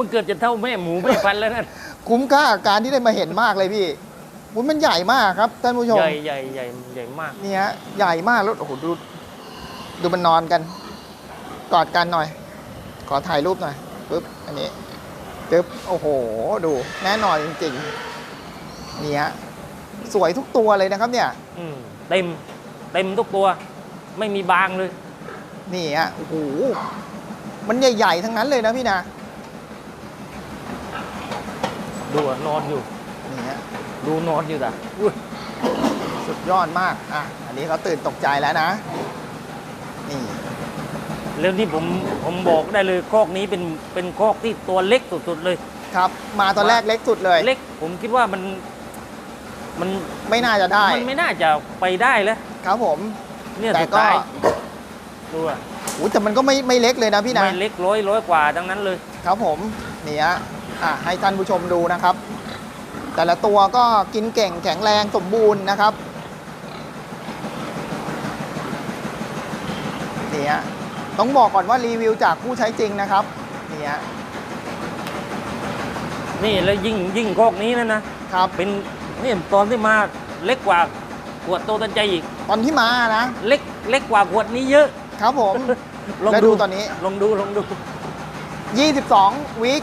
มันเกือบจะเท่าแม่หมูแม่พันธุ์แล้วนะคุ้มค่ากับการที่ได้มาเห็นมากเลยพี่วุ้นมันใหญ่มากครับท่านผู้ชม ใหญ่ใหญ่ใหญ่ใหญ่มาก นี่ฮะใหญ่มากแล้วโอ้โหดูดูมันนอนกัน กอดกันหน่อย ขอถ่ายรูปหน่อยปึ๊บอันนี้ปึ๊บโอ้โห ดูแน่นอนจริงๆนี่ฮะสวยทุกตัวเลยนะครับเนี่ย อืมเต็มเต็มทุกตัว ไม่มีบางเลย นี่ฮะโอ้โหมันใหญ่ๆทั้งนั้นเลยนะพี่นะ ดูอะนอนอยู่นี่ฮะดูนอนอยู่แต่อุ้ยสุดยอดมากอะอันนี้เขาตื่นตกใจแล้วนะนี่แล้วนี่ผมผมบอกได้เลยคอกนี้เป็นเป็นคอกที่ตัวเล็กสุดๆเลย ครับ มาตอนแรกเล็กสุดเลย เล็กผมคิดว่ามันมันไม่น่าจะได้มันไม่น่าจะไปได้แล้วครับผมเนี่ยแต่สุดก็ท้ายดูอะอุ๊ยแต่มันก็ไม่ไม่เล็กเลยนะพี่นะไม่เล็กร้อยร้อยกว่าทั้งนั้นเลย ครับผมนี่ฮะ อะให้ท่านผู้ชมดูนะครับ แต่ละตัวก็กินเก่งแข็งแรงสมบูรณ์นะครับนี่ฮะต้องบอกก่อนว่ารีวิวจากผู้ใช้จริงนะครับนี่ฮะนี่แล้วยิ่งยิ่งคอกนี้นะนะครับ เป็นนี่ตอนที่มาเล็กกว่าขวดโตตันใจอีก ตอนที่มานะเล็กเล็กกว่าขวดนี้เยอะ ครับผมลองแล้วดูตอนนี้ ลองดูลองดู 22วีค